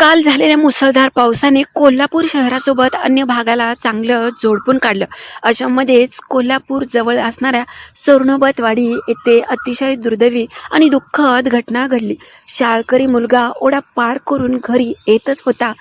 काल झालेल्या मुसळधार पावसाने कोल्हापूर शहरासोबत अन्य भागाला चांगलं जोडपून काढलं. अशामध्येच कोल्हापूर जवळ असणाऱ्या सोर्णबतवाडी येथे अतिशय दुर्दैवी आणि दुःखद घटना घडली. शाळकरी मुलगा ओढा पार करून घरी येतच होता.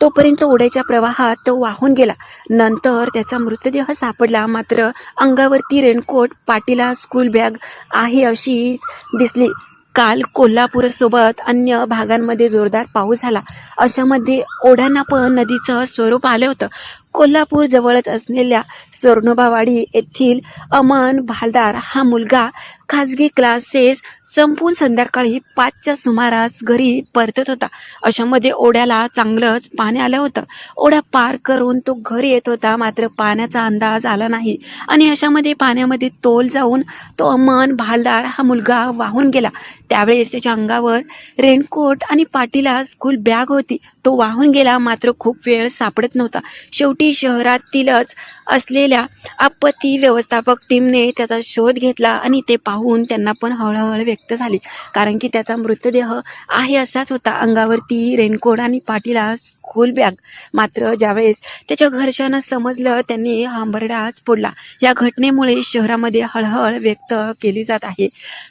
तोपर्यंत ओढ्याच्या प्रवाहात तो वाहून गेला. नंतर त्याचा मृतदेह सापडला. मात्र अंगावरती रेनकोट पाटीला स्कूल बॅग आहे अशी दिसली. काल कोल्हापूरसोबत अन्य भागांमध्ये जोरदार पाऊस झाला. अशामध्ये ओढ्यांना पण नदीचं स्वरूप आलं होतं. कोल्हापूर जवळच असलेल्या स्वर्णोबावाडी येथील अमन भालदार हा मुलगा खाजगी क्लासेस संपून संध्याकाळी पाचच्या सुमारास घरी परतत होता. अशामध्ये ओढ्याला चांगलंच पाणी आलं होतं. ओढ्या पार करून तो घरी येत होता मात्र पाण्याचा अंदाज आला नाही. आणि अशामध्ये पाण्यामध्ये तोल जाऊन तो अमन भालदार हा मुलगा वाहून गेला. त्यावेळेस त्याच्या अंगावर रेनकोट आणि पाठीला स्कूल बॅग होती. तो वाहून गेला मात्र खूप वेळ सापडत नव्हता. शेवटी शहरातीलच असलेल्या आपत्ती व्यवस्थापक टीमने त्याचा शोध घेतला आणि ते पाहून त्यांना पण हळहळ व्यक्त झाली. कारण की त्याचा मृतदेह आहे असाच होता. अंगावरती रेनकोट आणि पाठीला स्कूल बॅग. मात्र ज्यावेळेस त्याच्या घरच्यांना समजलं त्यांनी हांबरडाच फोडला या घटनेमुळे शहरामध्ये हळहळ व्यक्त केली जात आहे.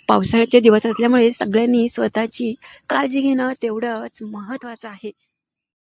पावसाळ्याचे दिवस असल्यामुळे सगळ्यांनी स्वतःची काळजी घेणं तेवढंच महत्त्वाचं आहे.